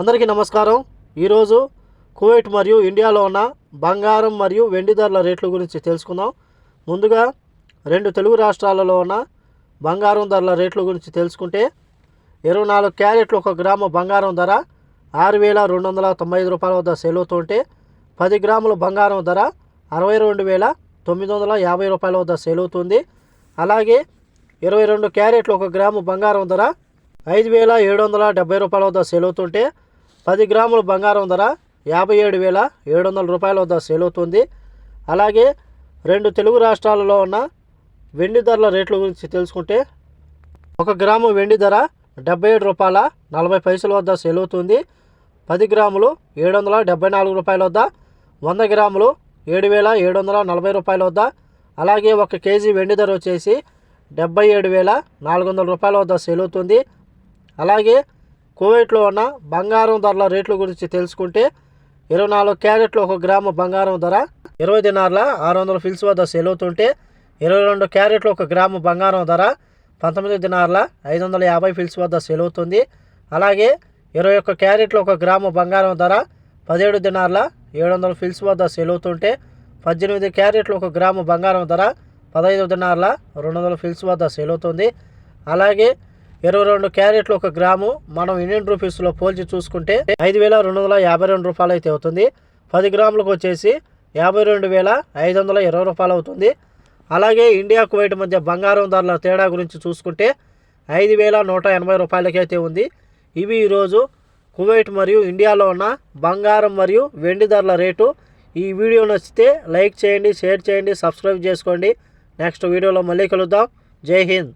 అందరికీ నమస్కారం. ఈరోజు కువైట్ మరియు ఇండియాలో ఉన్న బంగారం మరియు వెండి ధరల రేట్ల గురించి తెలుసుకుందాం. ముందుగా రెండు తెలుగు రాష్ట్రాలలో ఉన్న బంగారం ధరల రేట్ల గురించి తెలుసుకుంటే ఇరవై నాలుగు క్యారెట్లు ఒక గ్రాము బంగారం ధర ఆరు వేల రెండు వందల తొంభై ఐదు రూపాయల వద్ద సేల్ అవుతుంటే పది గ్రాముల బంగారం ధర అరవై రెండు వేల తొమ్మిది వందల యాభై రూపాయల వద్ద సేల్ అవుతుంది. అలాగే ఇరవై రెండు క్యారెట్లు ఒక గ్రాము బంగారం ధర ఐదు వేల ఏడు వందల డెబ్బై రూపాయల వద్ద సేల్ అవుతుంటే పది గ్రాముల బంగారం ధర యాభై ఏడు వేల ఏడు వందల రూపాయల వద్ద సేల్ అవుతుంది. అలాగే రెండు తెలుగు రాష్ట్రాలలో ఉన్న వెండి ధరల రేట్ల గురించి తెలుసుకుంటే ఒక గ్రాము వెండి ధర డెబ్బై ఏడు రూపాయల నలభై పైసల వద్ద సేల్ అవుతుంది. పది గ్రాములు ఏడు వందల డెబ్బై నాలుగు రూపాయల వద్ద వంద గ్రాములు ఏడు వేల ఏడు వందల నలభై రూపాయల వద్ద అలాగే ఒక కేజీ వెండి ధర వచ్చేసి డెబ్బై ఏడు వేల నాలుగు వందల రూపాయల వద్ద సేల్ అవుతుంది. అలాగే కువైట్లో ఉన్న బంగారం ధరల రేట్ల గురించి తెలుసుకుంటే ఇరవై నాలుగు క్యారెట్లు ఒక గ్రాము బంగారం ధర ఇరవై దినార్ల ఆరు వందల ఫిల్స్ వద్ద సేల్ అవుతుంటే ఇరవై రెండు క్యారెట్లు ఒక గ్రాము బంగారం ధర పంతొమ్మిది దినార్ల ఐదు వందల యాభై ఫిల్స్ వద్ద సేల్ అవుతుంది. అలాగే ఇరవై ఒక్క క్యారెట్లు ఒక గ్రాము బంగారం ధర పదిహేడు దినార్ల ఏడు వందల ఫిల్స్ వద్ద సేల్ అవుతుంటే పద్దెనిమిది క్యారెట్లు ఒక గ్రాము బంగారం ధర పదహైదు దినార్ల రెండు వందల ఫిల్స్ వద్ద సేల్ అవుతుంది. అలాగే ఇరవై రెండు క్యారెట్లు ఒక గ్రాము. మనం ఇండియన్ రూపీస్లో పోల్చి చూసుకుంటే ఐదు వేల రెండు వందల యాభై రెండు రూపాయలు అయితే అవుతుంది. పది గ్రాములకు వచ్చేసి యాభై రెండు వేల ఐదు వందల ఇరవై రూపాయలు అవుతుంది. అలాగే ఇండియా కువైట్ మధ్య బంగారం ధరల తేడా గురించి చూసుకుంటే ఐదు వేల నూట ఎనభై రూపాయలకైతే ఉంది. ఇవి ఈరోజు కువైట్ మరియు ఇండియాలో ఉన్న బంగారం మరియు వెండి ధరల రేటు. ఈ వీడియో నచ్చితే లైక్ చేయండి షేర్ చేయండి సబ్స్క్రైబ్ చేసుకోండి. నెక్స్ట్ వీడియోలో మళ్ళీ కలుద్దాం. జై హింద్.